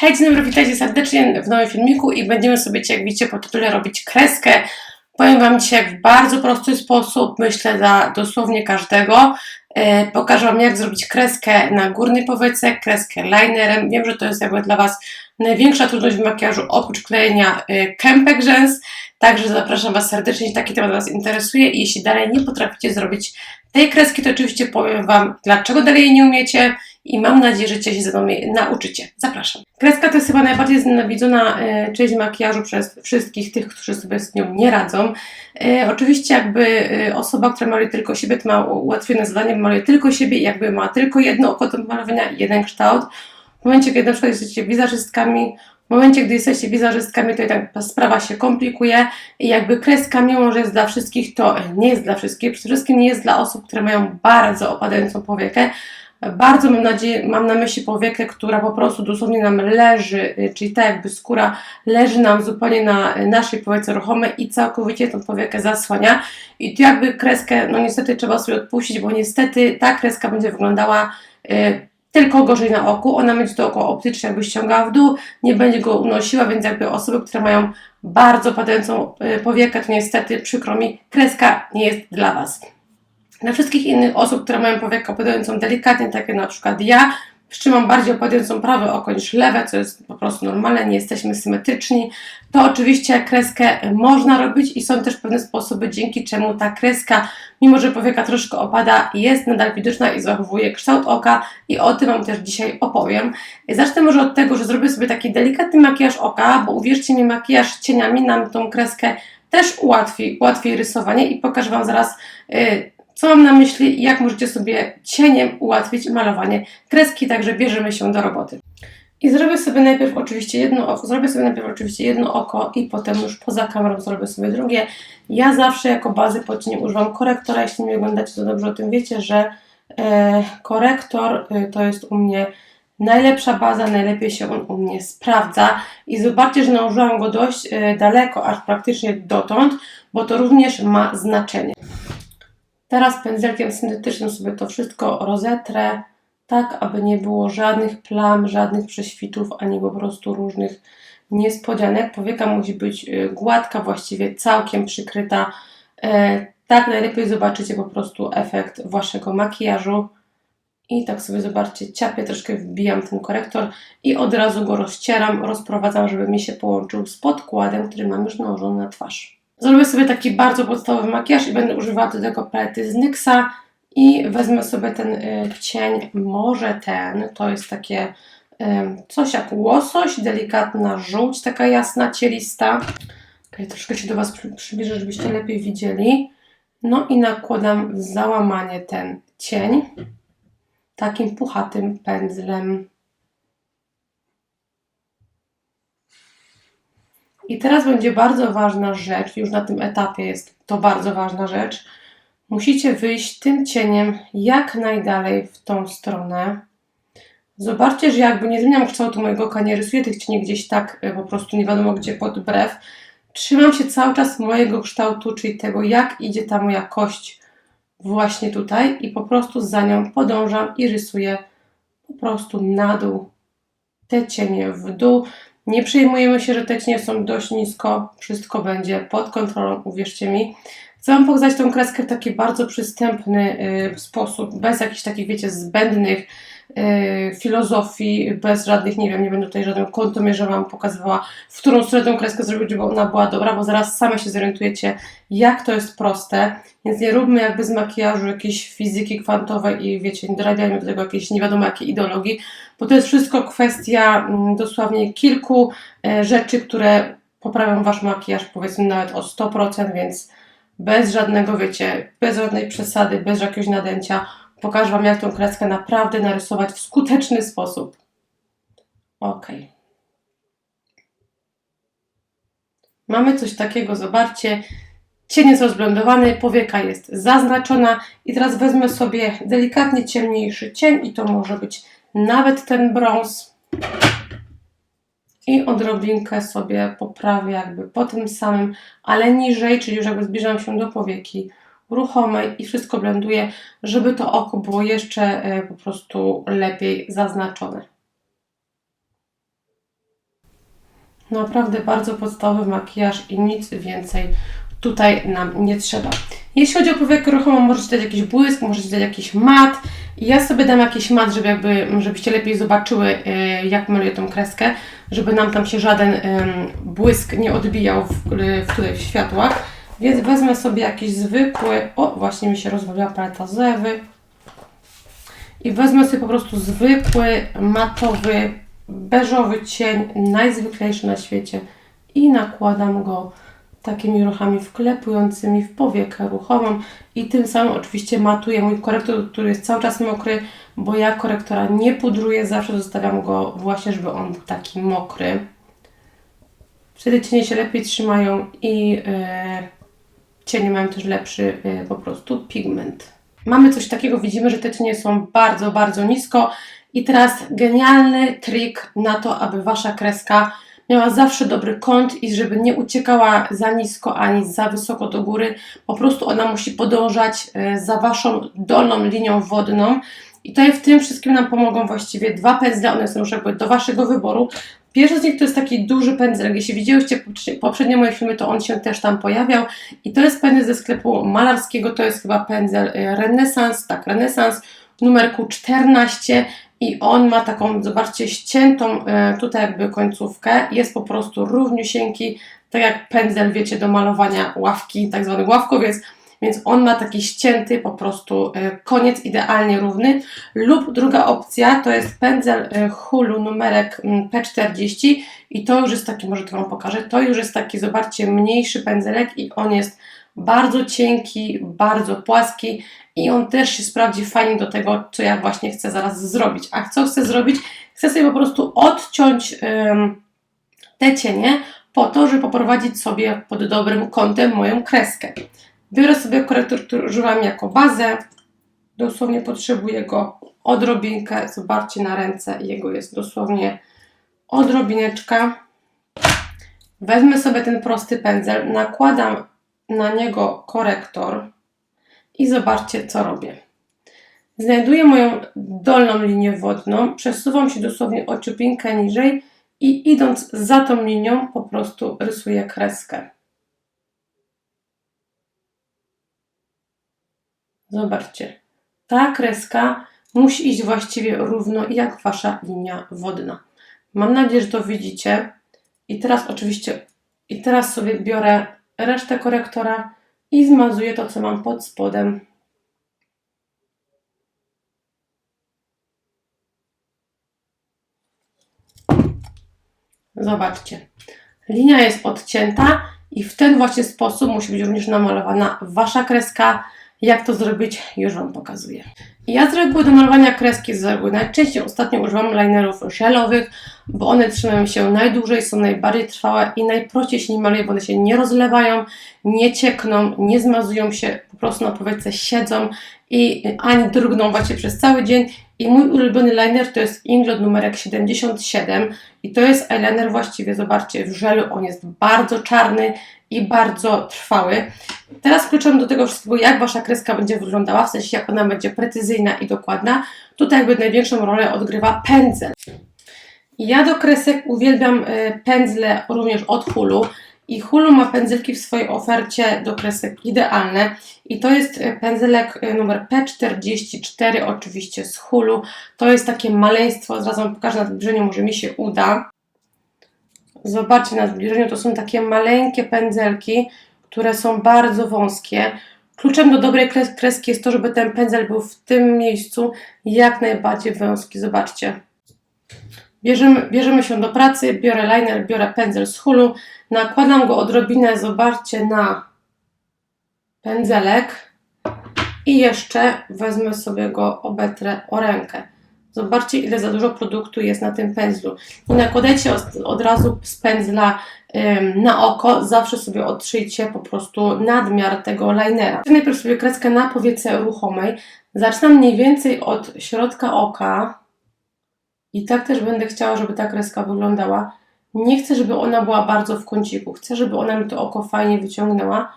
Hej, dzień dobry, witajcie serdecznie w nowym filmiku i będziemy sobie, jak widzicie po tytule, robić kreskę. Powiem Wam dzisiaj w bardzo prosty sposób, myślę dla dosłownie każdego. E, pokażę Wam jak zrobić kreskę na górnej powiece, kreskę linerem. Wiem, że to jest jakby dla Was największa trudność w makijażu oprócz klejenia e, kępek rzęs. Także zapraszam Was serdecznie, jeśli taki temat Was interesuje i jeśli dalej nie potraficie zrobić tej kreski, to oczywiście powiem Wam, dlaczego dalej jej nie umiecie i mam nadzieję, że Cię się ze mną nauczycie. Zapraszam. Kreska to jest chyba najbardziej znienawidzona e, część makijażu przez wszystkich tych, którzy sobie z nią nie radzą. E, oczywiście jakby e, osoba, która maluje tylko siebie, to ma ułatwione zadanie, maluje tylko siebie i jakby ma tylko jedno oko do malowania i jeden kształt. W momencie, kiedy na przykład jesteście wizerzystkami, w momencie, gdy jesteście wizerzystkami, to jednak sprawa się komplikuje i jakby kreska, mimo że jest dla wszystkich, to nie jest dla wszystkich. Przede wszystkim nie jest dla osób, które mają bardzo opadającą powiekę. Bardzo mam nadzieję, mam na myśli powiekę, która po prostu dosłownie nam leży, y, czyli tak jakby skóra leży nam zupełnie na naszej powiece ruchomej i całkowicie tą powiekę zasłania. I tu jakby kreskę, no niestety trzeba sobie odpuścić, bo niestety ta kreska będzie wyglądała y, tylko gorzej na oku. Ona będzie to oko optycznie jakby ściągała w dół, nie będzie go unosiła, więc jakby osoby, które mają bardzo padającą y, powiekę, to niestety przykro mi, kreska nie jest dla Was. Dla wszystkich innych osób, które mają powiekę opadającą delikatnie, takie na przykład ja, trzymam bardziej opadającą prawe oko niż lewe, co jest po prostu normalne, nie jesteśmy symetryczni, to oczywiście kreskę można robić i są też pewne sposoby, dzięki czemu ta kreska, mimo że powieka troszkę opada, jest nadal widoczna i zachowuje kształt oka i o tym Wam też dzisiaj opowiem. Zacznę może od tego, że zrobię sobie taki delikatny makijaż oka, bo uwierzcie mi, makijaż cieniami nam tą kreskę też ułatwi, ułatwi rysowanie i pokażę Wam zaraz yy, co mam na myśli jak możecie sobie cieniem ułatwić malowanie kreski, także bierzemy się do roboty. I zrobię sobie najpierw oczywiście jedno oko, zrobię sobie najpierw oczywiście jedno oko i potem już poza kamerą zrobię sobie drugie. Ja zawsze jako bazy pod cieniem używam korektora, jeśli mnie oglądacie to dobrze o tym wiecie, że e, korektor e, to jest u mnie najlepsza baza, najlepiej się on u mnie sprawdza i zobaczcie, że nałożyłam go dość e, daleko, aż praktycznie dotąd, bo to również ma znaczenie. Teraz pędzelkiem syntetycznym sobie to wszystko rozetrę, tak aby nie było żadnych plam, żadnych prześwitów, ani po prostu różnych niespodzianek. Powieka musi być y, gładka, właściwie całkiem przykryta. E, tak najlepiej zobaczycie po prostu efekt waszego makijażu. I tak sobie zobaczcie, ciapię, troszkę wbijam ten korektor i od razu go rozcieram, rozprowadzam, żeby mi się połączył z podkładem, który mam już nałożony na twarz. Zrobię sobie taki bardzo podstawowy makijaż i będę używała do tego palety z NYXa i wezmę sobie ten y, cień, może ten, to jest takie y, coś jak łosoś, delikatna żółć, taka jasna, cielista. Okay, troszkę się do Was przy, przybliżę, żebyście lepiej widzieli. No i nakładam w załamanie ten cień takim puchatym pędzlem. I teraz będzie bardzo ważna rzecz, już na tym etapie jest to bardzo ważna rzecz. Musicie wyjść tym cieniem jak najdalej w tą stronę. Zobaczcie, że jakby nie zmieniam kształtu mojego oka, nie rysuję tych cieni gdzieś tak e, po prostu nie wiadomo gdzie pod brew. Trzymam się cały czas mojego kształtu, czyli tego jak idzie ta moja kość właśnie tutaj i po prostu za nią podążam i rysuję po prostu na dół te cienie w dół. Nie przejmujemy się, że te cienie są dość nisko, wszystko będzie pod kontrolą, uwierzcie mi. Chcę Wam pokazać tą kreskę w taki bardzo przystępny y, sposób, bez jakichś takich, wiecie, zbędnych filozofii, bez żadnych, nie wiem, nie będę tutaj żadnym kontomierze Wam pokazywała, w którą stronę tę kreskę zrobić, żeby ona była dobra, bo zaraz same się zorientujecie, jak to jest proste. Więc nie róbmy jakby z makijażu jakiejś fizyki kwantowej i wiecie, nie dorabiajmy do tego jakiejś nie wiadomo jakiej ideologii, bo to jest wszystko kwestia mm, dosłownie kilku e, rzeczy, które poprawią Wasz makijaż powiedzmy nawet o 100%, więc bez żadnego, wiecie, bez żadnej przesady, bez jakiegoś nadęcia pokażę Wam, jak tą kreskę naprawdę narysować w skuteczny sposób. Ok. Mamy coś takiego, zobaczcie, cień jest rozblendowany, powieka jest zaznaczona i teraz wezmę sobie delikatnie ciemniejszy cień i to może być nawet ten brąz i odrobinkę sobie poprawię jakby po tym samym, ale niżej, czyli już jakby zbliżam się do powieki ruchomej i wszystko blenduję, żeby to oko było jeszcze e, po prostu lepiej zaznaczone. Naprawdę bardzo podstawowy makijaż i nic więcej tutaj nam nie trzeba. Jeśli chodzi o powiekę ruchomą, możecie dać jakiś błysk, możecie dać jakiś mat. Ja sobie dam jakiś mat, żeby jakby, żebyście lepiej zobaczyły, y, jak maluję tą kreskę, żeby nam tam się żaden błysk nie odbijał w, w, tutaj światłach. Więc wezmę sobie jakiś zwykły, o właśnie mi się rozwaliła paleta z Ewy. I wezmę sobie po prostu zwykły, matowy, beżowy cień, najzwyklejszy na świecie i nakładam go takimi ruchami wklepującymi w powiekę ruchomą i tym samym oczywiście matuję mój korektor, który jest cały czas mokry, bo ja korektora nie pudruję, zawsze zostawiam go właśnie, żeby on był taki mokry. Wtedy cienie się lepiej trzymają i yy, cienie mają też lepszy yy, po prostu pigment. Mamy coś takiego, widzimy, że te cienie są bardzo, bardzo nisko i teraz genialny trik na to, aby Wasza kreska miała zawsze dobry kąt i żeby nie uciekała za nisko ani za wysoko do góry. Po prostu ona musi podążać e, za Waszą dolną linią wodną. I tutaj w tym wszystkim nam pomogą właściwie dwa pędzle, one są już jakby do Waszego wyboru. Pierwszy z nich to jest taki duży pędzel. Jeśli widzieliście poprzednie moje filmy, to on się też tam pojawiał. I to jest pędzel ze sklepu malarskiego, to jest chyba pędzel e, Renesans, tak, Renesans numerku 14 i on ma taką, zobaczcie, ściętą e, tutaj jakby końcówkę. Jest po prostu równiusieńki, tak jak pędzel, wiecie, do malowania ławki, tak zwany ławkowiec. Więc on ma taki ścięty po prostu e, koniec idealnie równy. Lub druga opcja to jest pędzel e, Hulu numerek mm, P40 i to już jest taki, może to Wam pokażę, to już jest taki, zobaczcie, mniejszy pędzelek i on jest bardzo cienki, bardzo płaski i on też się sprawdzi fajnie do tego, co ja właśnie chcę zaraz zrobić. A co chcę zrobić? Chcę sobie po prostu odciąć ym, te cienie po to, żeby poprowadzić sobie pod dobrym kątem moją kreskę. Biorę sobie korektor, który używam jako bazę. Dosłownie potrzebuję go odrobinkę. Zobaczcie na ręce, jego jest dosłownie odrobineczka. Wezmę sobie ten prosty pędzel, nakładam na niego korektor i zobaczcie, co robię. Znajduję moją dolną linię wodną, przesuwam się dosłownie o ciupinkę niżej i idąc za tą linią po prostu rysuję kreskę. Zobaczcie, ta kreska musi iść właściwie równo jak Wasza linia wodna. Mam nadzieję, że to widzicie. I teraz oczywiście, i teraz sobie biorę resztę korektora i zmazuję to, co mam pod spodem. Zobaczcie, linia jest odcięta i w ten właśnie sposób musi być również namalowana Wasza kreska. Jak to zrobić, już Wam pokazuję. Ja z reguły do malowania kreski z reguły najczęściej ostatnio używam linerów żelowych, bo one trzymają się najdłużej, są najbardziej trwałe i najprościej się nie maluje, bo one się nie rozlewają, nie ciekną, nie zmazują się, po prostu na powietrze siedzą i ani drgną właśnie przez cały dzień. I mój ulubiony liner to jest Inglot numerek 77 i to jest eyeliner właściwie, zobaczcie, w żelu on jest bardzo czarny i bardzo trwały. Teraz kluczem do tego wszystkiego, jak Wasza kreska będzie wyglądała, w sensie jak ona będzie precyzyjna i dokładna. Tutaj jakby największą rolę odgrywa pędzel. Ja do kresek uwielbiam y, pędzle również od Hulu. I Hulu ma pędzelki w swojej ofercie do kresek idealne. I to jest y, pędzelek y, numer P44, oczywiście z Hulu. To jest takie maleństwo, zaraz Wam pokażę na zbliżeniu, może mi się uda. Zobaczcie na zbliżeniu, to są takie maleńkie pędzelki, które są bardzo wąskie. Kluczem do dobrej kreski jest to, żeby ten pędzel był w tym miejscu jak najbardziej wąski. Zobaczcie. Bierzemy, bierzemy się do pracy, biorę liner, biorę pędzel z hulu, nakładam go odrobinę, zobaczcie, na pędzelek i jeszcze wezmę sobie go, obetrę o rękę. Zobaczcie, ile za dużo produktu jest na tym pędzlu. Nie nakładajcie od, od razu z pędzla ym, na oko, zawsze sobie otrzyjcie po prostu nadmiar tego linera. Najpierw sobie kreskę na powiece ruchomej. Zaczynam mniej więcej od środka oka i tak też będę chciała, żeby ta kreska wyglądała. Nie chcę, żeby ona była bardzo w kąciku. Chcę, żeby ona mi to oko fajnie wyciągnęła.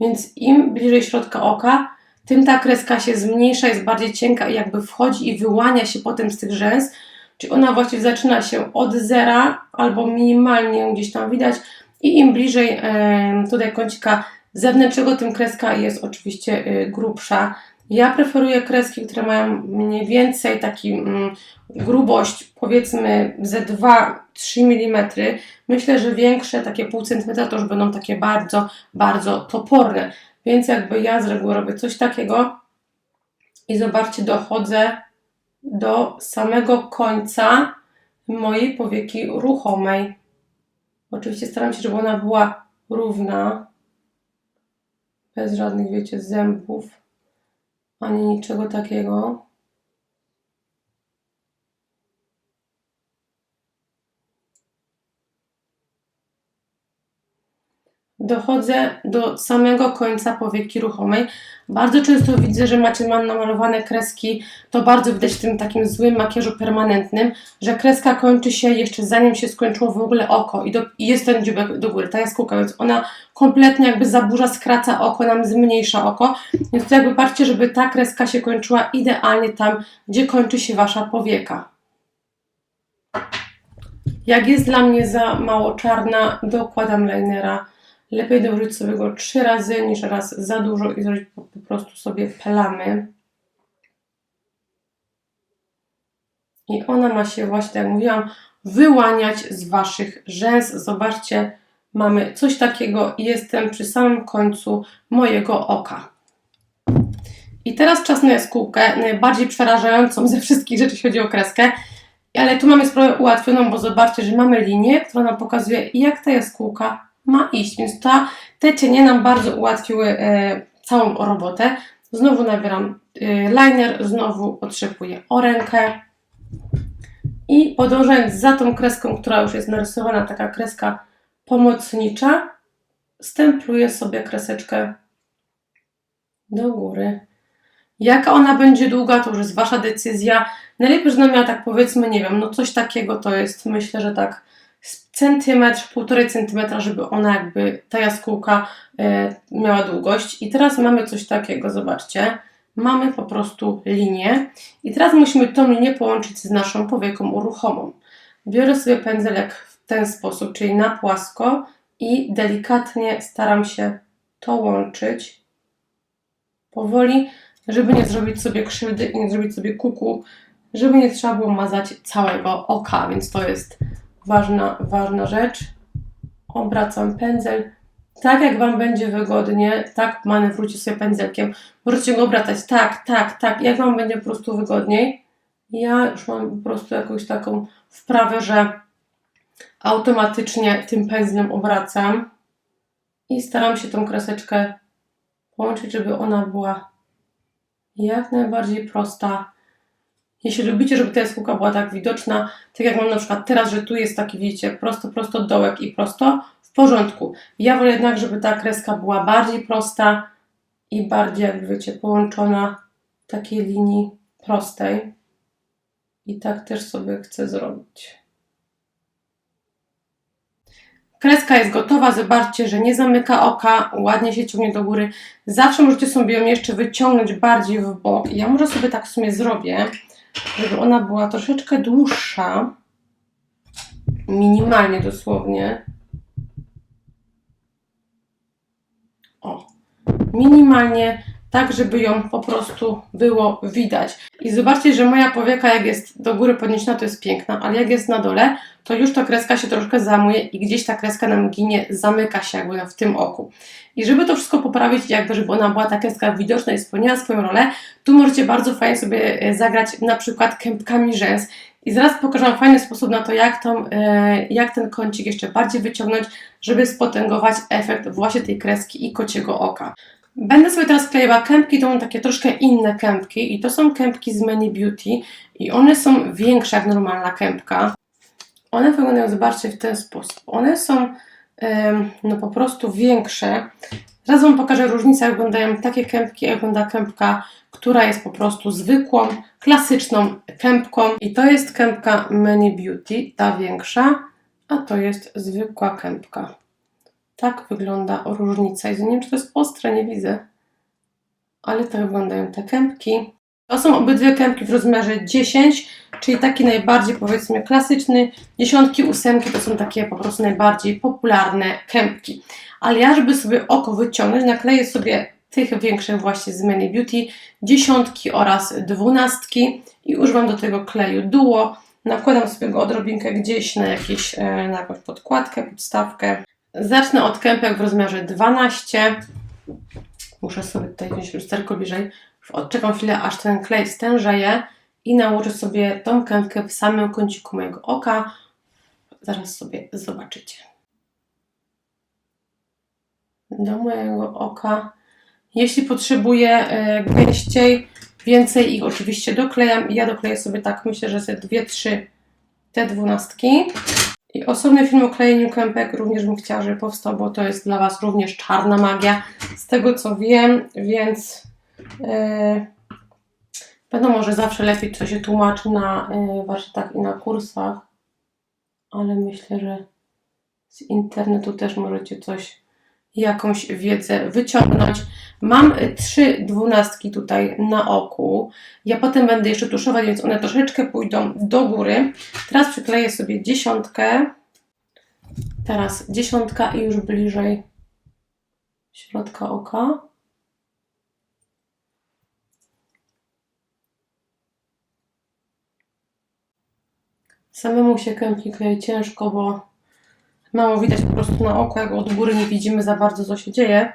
Więc im bliżej środka oka, tym ta kreska się zmniejsza, jest bardziej cienka i jakby wchodzi i wyłania się potem z tych rzęs. Czyli ona właściwie zaczyna się od zera albo minimalnie ją gdzieś tam widać i im bliżej tutaj kącika zewnętrznego, tym kreska jest oczywiście e, grubsza. Ja preferuję kreski, które mają mniej więcej taki mm, grubość powiedzmy ze 2-3 mm. Myślę, że większe, takie pół centymetra, to już będą takie bardzo, bardzo toporne. Więc jakby ja z reguły robię coś takiego i zobaczcie, dochodzę do samego końca mojej powieki ruchomej. Oczywiście staram się, żeby ona była równa, bez żadnych, wiecie, zębów, ani niczego takiego. dochodzę do samego końca powieki ruchomej. Bardzo często widzę, że macie namalowane kreski, to bardzo widać w tym takim złym makijażu permanentnym, że kreska kończy się jeszcze zanim się skończyło w ogóle oko i, do, i jest ten dziubek do góry, ta jaskółka, więc ona kompletnie jakby zaburza, skraca oko, nam zmniejsza oko, więc to jakby patrzcie, żeby ta kreska się kończyła idealnie tam, gdzie kończy się Wasza powieka. Jak jest dla mnie za mało czarna, dokładam linera Lepiej dołożyć sobie go trzy razy niż raz za dużo i zrobić po, po prostu sobie plamy. I ona ma się właśnie, jak mówiłam, wyłaniać z Waszych rzęs. Zobaczcie, mamy coś takiego i jestem przy samym końcu mojego oka. I teraz czas na jaskółkę, najbardziej przerażającą ze wszystkich rzeczy, jeśli chodzi o kreskę. Ale tu mamy sprawę ułatwioną, bo zobaczcie, że mamy linię, która nam pokazuje, jak ta jaskółka ma iść, więc ta, te cienie nam bardzo ułatwiły e, całą robotę. Znowu nabieram e, liner, znowu otrzepuję o rękę i podążając za tą kreską, która już jest narysowana, taka kreska pomocnicza, stempluję sobie kreseczkę do góry. Jaka ona będzie długa, to już jest Wasza decyzja. Najlepiej, że miała tak powiedzmy, nie wiem, no coś takiego to jest, myślę, że tak centymetr, półtorej centymetra, żeby ona jakby, ta jaskółka e, miała długość. I teraz mamy coś takiego, zobaczcie. Mamy po prostu linię i teraz musimy tą linię połączyć z naszą powieką uruchomą. Biorę sobie pędzelek w ten sposób, czyli na płasko i delikatnie staram się to łączyć powoli, żeby nie zrobić sobie krzywdy i nie zrobić sobie kuku, żeby nie trzeba było mazać całego oka, więc to jest ważna, ważna rzecz. Obracam pędzel tak, jak Wam będzie wygodnie, tak manewrujcie sobie pędzelkiem. Możecie go obracać tak, tak, tak, jak Wam będzie po prostu wygodniej. Ja już mam po prostu jakąś taką wprawę, że automatycznie tym pędzlem obracam i staram się tą kreseczkę połączyć, żeby ona była jak najbardziej prosta, jeśli lubicie, żeby ta jaskółka była tak widoczna, tak jak mam na przykład teraz, że tu jest taki, widzicie, prosto, prosto dołek i prosto, w porządku. Ja wolę jednak, żeby ta kreska była bardziej prosta i bardziej, jak wiecie, połączona w takiej linii prostej. I tak też sobie chcę zrobić. Kreska jest gotowa, zobaczcie, że nie zamyka oka, ładnie się ciągnie do góry. Zawsze możecie sobie ją jeszcze wyciągnąć bardziej w bok. Ja może sobie tak w sumie zrobię żeby ona była troszeczkę dłuższa, minimalnie dosłownie. O, minimalnie, tak żeby ją po prostu było widać. I zobaczcie, że moja powieka jak jest do góry podniesiona to jest piękna, ale jak jest na dole, to już ta kreska się troszkę zamuje i gdzieś ta kreska nam ginie, zamyka się jakby w tym oku. I żeby to wszystko poprawić, jakby żeby ona była ta kreska widoczna i spełniała swoją rolę, tu możecie bardzo fajnie sobie e, zagrać na przykład kępkami rzęs. I zaraz pokażę Wam fajny sposób na to, jak, tą, e, jak ten kącik jeszcze bardziej wyciągnąć, żeby spotęgować efekt właśnie tej kreski i kociego oka. Będę sobie teraz kleiła kępki, to są takie troszkę inne kępki i to są kępki z Many Beauty i one są większe jak normalna kępka. One wyglądają, zobaczcie, w ten sposób. One są no po prostu większe. Raz Wam pokażę różnicę, jak wyglądają takie kępki, jak wygląda kępka, która jest po prostu zwykłą, klasyczną kępką. I to jest kępka Many Beauty, ta większa, a to jest zwykła kępka. Tak wygląda różnica. I nie wiem, czy to jest ostre, nie widzę. Ale tak wyglądają te kępki. To są obydwie kępki w rozmiarze 10, czyli taki najbardziej powiedzmy klasyczny. Dziesiątki, ósemki to są takie po prostu najbardziej popularne kępki. Ale ja, żeby sobie oko wyciągnąć, nakleję sobie tych większych właśnie z Many Beauty, dziesiątki oraz dwunastki i używam do tego kleju Duo. Nakładam sobie go odrobinkę gdzieś na, jakieś, e, na jakąś podkładkę, podstawkę. Zacznę od kępek w rozmiarze 12. Muszę sobie tutaj wziąć lusterko bliżej. Odczekam chwilę, aż ten klej stężeje i nałożę sobie tą kępkę w samym kąciku mojego oka. Zaraz sobie zobaczycie. Do mojego oka. Jeśli potrzebuję e, gęściej, więcej ich oczywiście doklejam. Ja dokleję sobie tak, myślę, że ze dwie, trzy te dwunastki. I osobny film o klejeniu kępek również bym chciała, żeby powstał, bo to jest dla Was również czarna magia, z tego co wiem, więc yy, wiadomo, że zawsze lepiej to się tłumaczy na yy, warsztatach i na kursach, ale myślę, że z internetu też możecie coś, jakąś wiedzę wyciągnąć. Mam trzy dwunastki tutaj na oku. Ja potem będę jeszcze tuszować, więc one troszeczkę pójdą do góry. Teraz przykleję sobie dziesiątkę. Teraz dziesiątka i już bliżej środka oka. Samemu się kępki ciężko, bo mało widać po prostu na oko, jak od góry nie widzimy za bardzo, co się dzieje.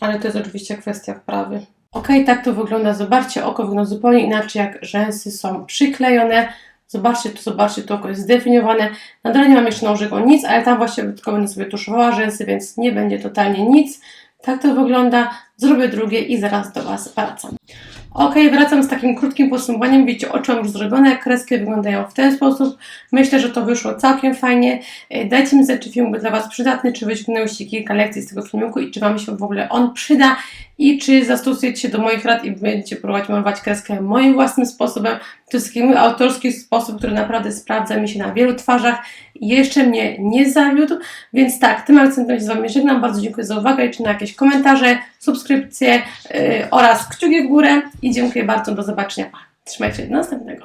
Ale to jest oczywiście kwestia wprawy. Ok, tak to wygląda. Zobaczcie, oko wygląda zupełnie inaczej, jak rzęsy są przyklejone. Zobaczcie tu, zobaczcie, to oko jest zdefiniowane. Na dole nie mam jeszcze nałożego nic, ale tam właśnie tylko będę sobie tuszowała rzęsy, więc nie będzie totalnie nic. Tak to wygląda. Zrobię drugie i zaraz do Was wracam. Ok, wracam z takim krótkim podsumowaniem. Widzicie, oczy mam już zrobione, kreski wyglądają w ten sposób. Myślę, że to wyszło całkiem fajnie. E, Dajcie mi znać, czy film był dla Was przydatny, czy wyciągnęłyście kilka lekcji z tego filmiku i czy Wam się w ogóle on przyda i czy zastosujecie się do moich rad i będziecie próbować malować kreskę moim własnym sposobem. To jest taki mój autorski sposób, który naprawdę sprawdza mi się na wielu twarzach i jeszcze mnie nie zawiódł. Więc tak, tym akcentem się z Wami żegnam. Bardzo dziękuję za uwagę. Liczę na jakieś komentarze, subskrypcje yy, oraz kciuki w górę i dziękuję bardzo. Do zobaczenia. Trzymajcie się do następnego.